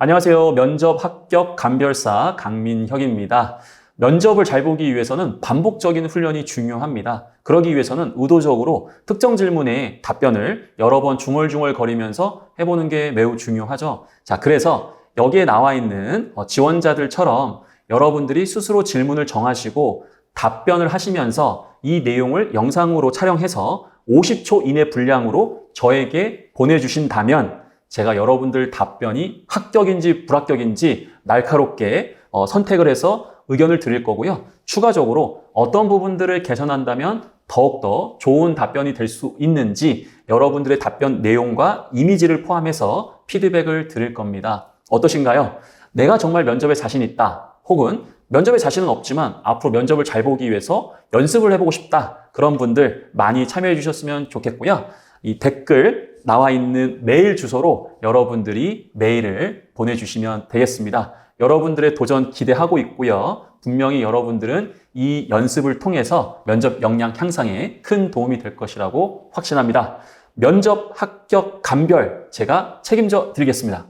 안녕하세요. 면접 합격 감별사 강민혁입니다. 면접을 잘 보기 위해서는 반복적인 훈련이 중요합니다. 그러기 위해서는 의도적으로 특정 질문에 답변을 여러 번 중얼중얼 거리면서 해보는 게 매우 중요하죠. 자, 그래서 여기에 나와 있는 어, 지원자들처럼 여러분들이 스스로 질문을 정하시고 답변을 하시면서 이 내용을 영상으로 촬영해서 50초 이내 분량으로 저에게 보내주신다면 제가 여러분들 답변이 합격인지 불합격인지 날카롭게 어, 선택을 해서 의견을 드릴 거고요. 추가적으로 어떤 부분들을 개선한다면 더욱더 좋은 답변이 될 수 있는지 여러분들의 답변 내용과 이미지를 포함해서 피드백을 드릴 겁니다. 어떠신가요? 내가 정말 면접에 자신 있다. 혹은 면접에 자신은 없지만 앞으로 면접을 잘 보기 위해서 연습을 해보고 싶다. 그런 분들 많이 참여해 주셨으면 좋겠고요. 이 댓글 나와 있는 메일 주소로 여러분들이 메일을 보내주시면 되겠습니다. 여러분들의 도전 기대하고 있고요. 분명히 여러분들은 이 연습을 통해서 면접 역량 향상에 큰 도움이 될 것이라고 확신합니다. 면접 합격 감별 제가 책임져 드리겠습니다.